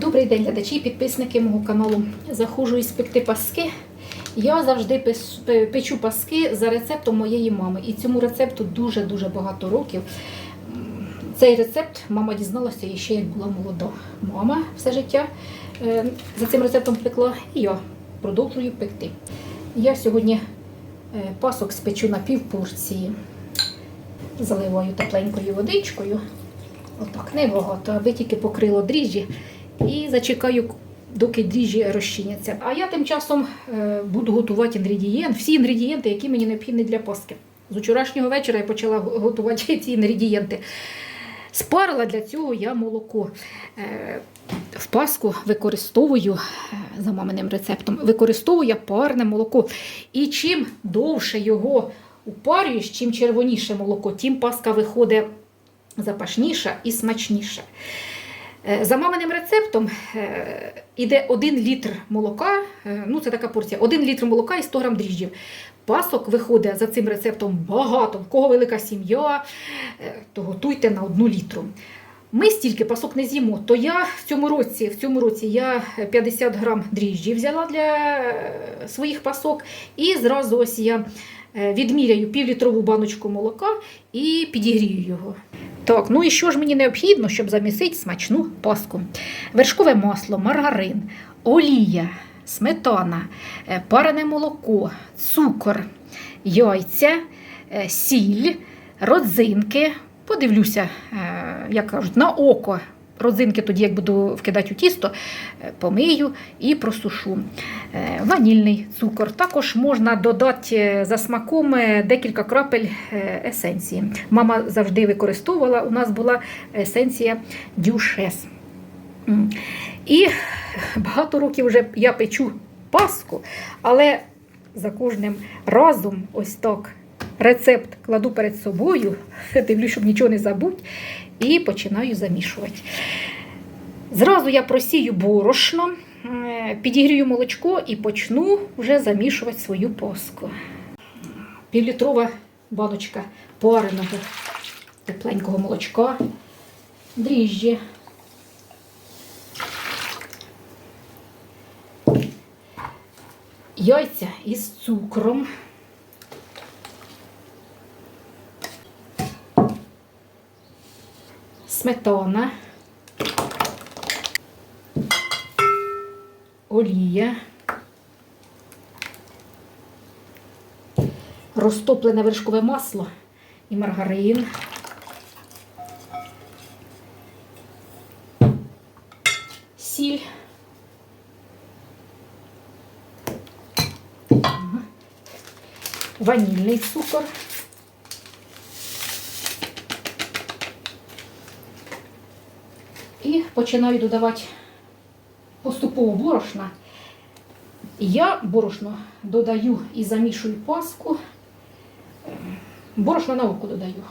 Добрий день, глядачі і підписники мого каналу. Заходжу із пекти паски. Я завжди печу паски за рецептом моєї мами. І цьому рецепту дуже-дуже багато років. Цей рецепт мама дізналася ще як була молода. Мама все життя е, за цим рецептом пекла, і я продовжую пекти. Я сьогодні е, пасок спечу на пів порції. Заливаю тепленькою водичкою. Отак, небагато, аби тільки покрило дріжджі. І зачекаю, доки дріжджі розчиняться. А я тим часом е, буду готувати інгредієнт, всі інгредієнти, які мені необхідні для паски. З вчорашнього вечора я почала готувати ці інгредієнти. Спарила для цього я молоко. Е, В паску використовую е, за маминим рецептом, використовую я парне молоко. І чим довше його упарюєш, чим червоніше молоко, тим паска виходить запашніша і смачніша. Е, За маминим рецептом е, іде 1 літр молока, е, ну це така порція, 1 літр молока і 100 грам дріжджів. Пасок виходить за цим рецептом багато. В кого велика сім'я, е, то готуйте на 1 літру. Ми стільки пасок не з'їмо, то я в цьому році, в цьому році я 50 грам дріжджі взяла для е, своїх пасок, і зразу ось я е, відміряю півлітрову баночку молока і підігрію його. Так, ну і що ж мені необхідно, щоб замісити смачну паску? Вершкове масло, маргарин, олія, сметана, е, парене молоко, цукор, яйця, е, сіль, родзинки. Подивлюся, е, як кажуть, на око. Родзинки тоді, як буду вкидати у тісто, е, помию і просушу. Е, Ванільний цукор. Також можна додати е, за смаком декілька крапель есенції. Мама завжди використовувала. У нас була есенція дюшес. І багато років вже я печу паску, але за кожним разом ось так рецепт кладу перед собою, дивлюсь, щоб нічого не забудь, і починаю замішувати. Зразу я просію борошно, е, підігрію молочко і почну вже замішувати свою паску. Півлітрова баночка пареного тепленького молочка, дріжджі. Яйця із цукром. Сметана. Олія. Розтоплене вершкове масло і маргарин. Сіль. Ванільний цукор. І починаю додавати поступово борошна. Я борошно додаю і замішую паску. Борошно на око додаю.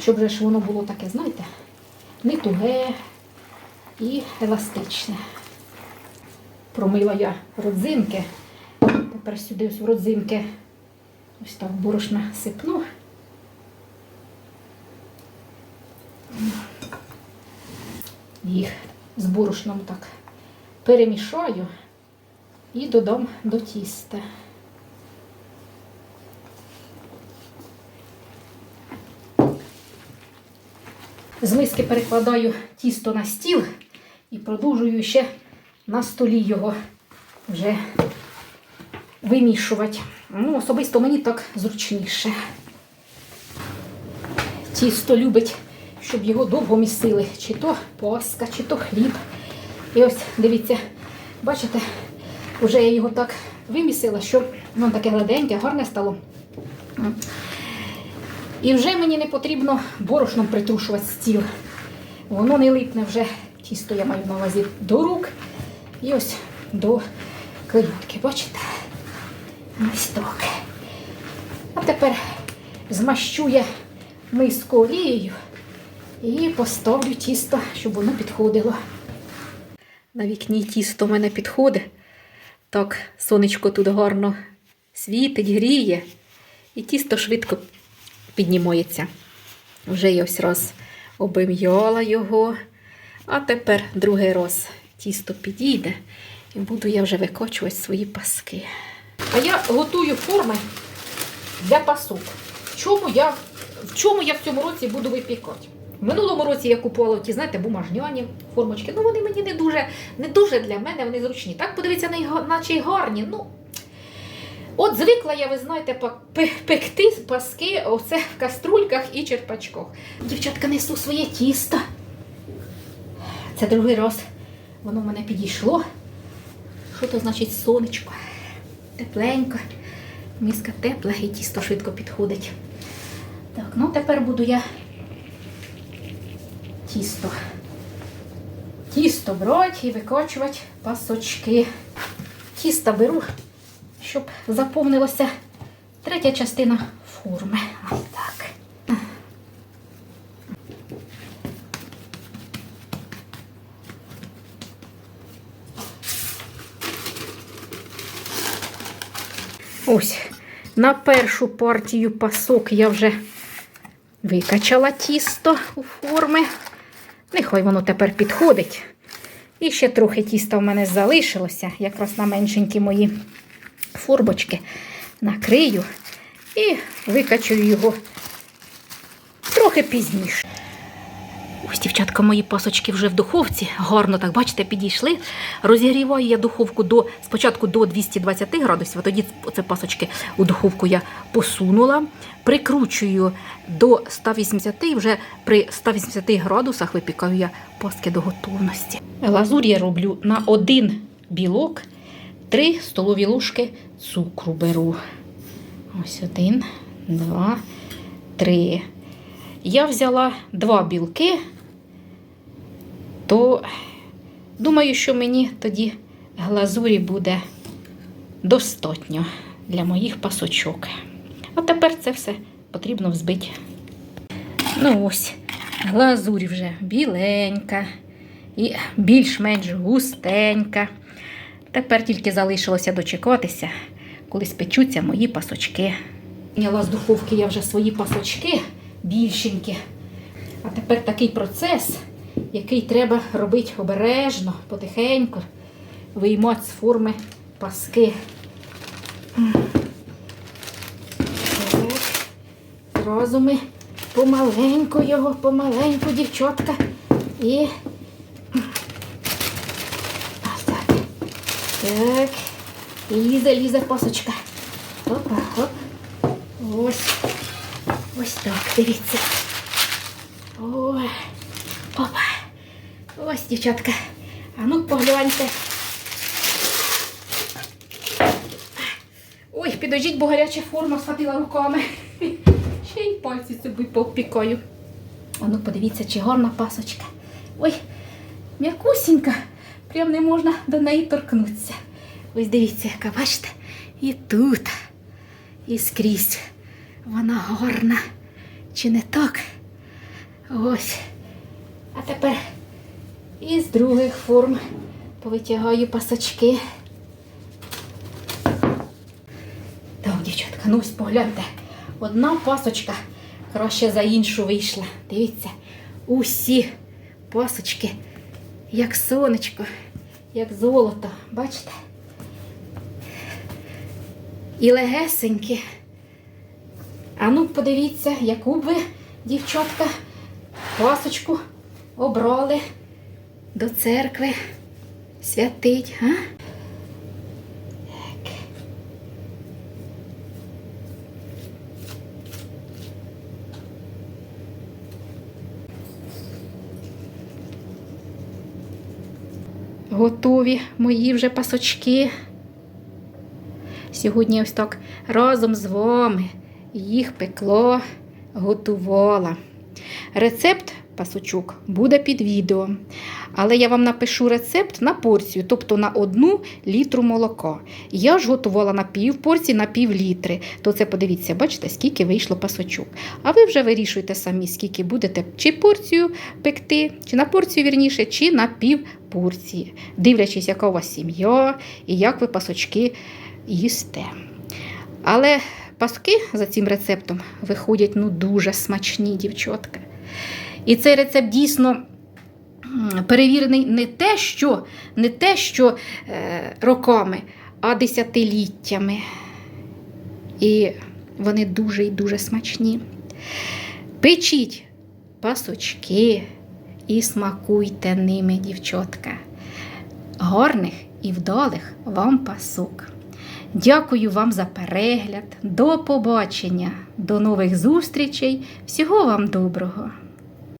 Щоб же воно було таке, знаєте, не туге і еластичне. Промила я родзинки. Тепер сюди ось в родзинки ось так борошна сипну. Їх з борошном так перемішаю і додам до тіста. З миски перекладаю тісто на стіл і продовжую ще на столі його вже вимішувати. Ну, особисто мені так зручніше. Тісто любить, щоб його довго місили. Чи то паска, чи то хліб. І ось, дивіться, бачите, вже я його так вимісила, що воно таке гладеньке, гарне стало. І вже мені не потрібно борошном притрушувати стіл. Воно не липне вже тісто, я маю на увазі до рук і ось до клейонки. Бачите? Ось так. А тепер змащу я миску олією і поставлю тісто, щоб воно підходило. На вікні тісто в мене підходить. Так, сонечко тут гарно світить, гріє, і тісто швидко піднімається. Вже я ось раз обім'яла його, А тепер другий раз тісто підійде і буду я вже викочувати свої паски. А я готую форми для пасок. В чому я, в чому я в цьому році буду випікати? В минулому році я купувала ті, знаєте, бумажняні формочки. Ну вони мені не дуже, не дуже для мене вони зручні. Так подивіться, наче й гарні. Ну, От звикла я, ви знаєте, пекти паски оце в каструльках і черпачках. Дівчатка, несу своє тісто. Це другий раз воно в мене підійшло. Що то значить сонечко? Тепленько. Міска тепла і тісто швидко підходить. Так, ну тепер буду я тісто. Тісто брати і викочувати пасочки. Тісто беру, щоб заповнилася третя частина форми. Ось так. Ось на першу партію пасок я вже викачала тісто у форми. Нехай воно тепер підходить. І ще трохи тіста в мене залишилося, якраз на меншенькі мої фурбочки. Накрию і викачую його трохи пізніше. Ось, дівчатка, мої пасочки вже в духовці. Гарно, так бачите, підійшли. Розігріваю я духовку до спочатку до 220 градусів, а тоді оце пасочки у духовку я посунула. Прикручую до 180 і вже при 180 градусах випікаю я паски до готовності. Лазурь я роблю на один білок 3 столові ложки цукру беру. Ось один, два, три. Я взяла два білки, то думаю, що мені тоді глазурі буде достатньо для моїх пасочок. А тепер це все потрібно взбити. Ну ось, глазурь вже біленька і більш-менш густенька. Тепер тільки залишилося дочекатися, коли спечуться мої пасочки. Зняла з духовки я вже свої пасочки більшенькі. А тепер такий процес, який треба робити обережно, потихеньку, виймати з форми паски. Так. Зразу ми помаленьку його, помаленьку, дівчатка. І так. Так. Лізе, лізе пасочка. Опа, оп. Ось. Ось так, дивіться. Ой. Опа. Ось, дівчатка. А ну погляньте. Ой, підождіть, бо гаряча форма схватила руками. Ще й пальці собі попікаю. А ну подивіться, чи гарна пасочка. Ой, м'якусінька. Прям не можна до неї торкнутися. Ось дивіться, яка, бачите? І тут, і скрізь. Вона гарна. Чи не так? Ось. А тепер із других форм повитягаю пасочки. Так, дівчатка, ну ось погляньте. Одна пасочка краще за іншу вийшла. Дивіться, усі пасочки, як сонечко, як золото. Бачите? І легесенькі. А ну, подивіться, яку б ви, дівчатка, пасочку обрали до церкви святить, а? Так. Готові мої вже пасочки. Сьогодні ось так разом з вами їх пекла, готувала. Рецепт пасочок буде під відео. Але я вам напишу рецепт на порцію, тобто на одну літру молока. Я ж готувала на пів порції, на пів літри. То це подивіться, бачите, скільки вийшло пасочок. А ви вже вирішуєте самі, скільки будете чи порцію пекти, чи на порцію вірніше, чи на пів порції, дивлячись, яка у вас сім'я і як ви пасочки їсте. Але паски за цим рецептом виходять ну, дуже смачні, дівчатка. І цей рецепт дійсно перевірений не те, що, не те, що е, роками, а десятиліттями. І вони дуже і дуже смачні. Печіть пасочки і смакуйте ними, дівчатка. Гарних і вдалих вам пасок. Дякую вам за перегляд. До побачення, до нових зустрічей. Всього вам доброго!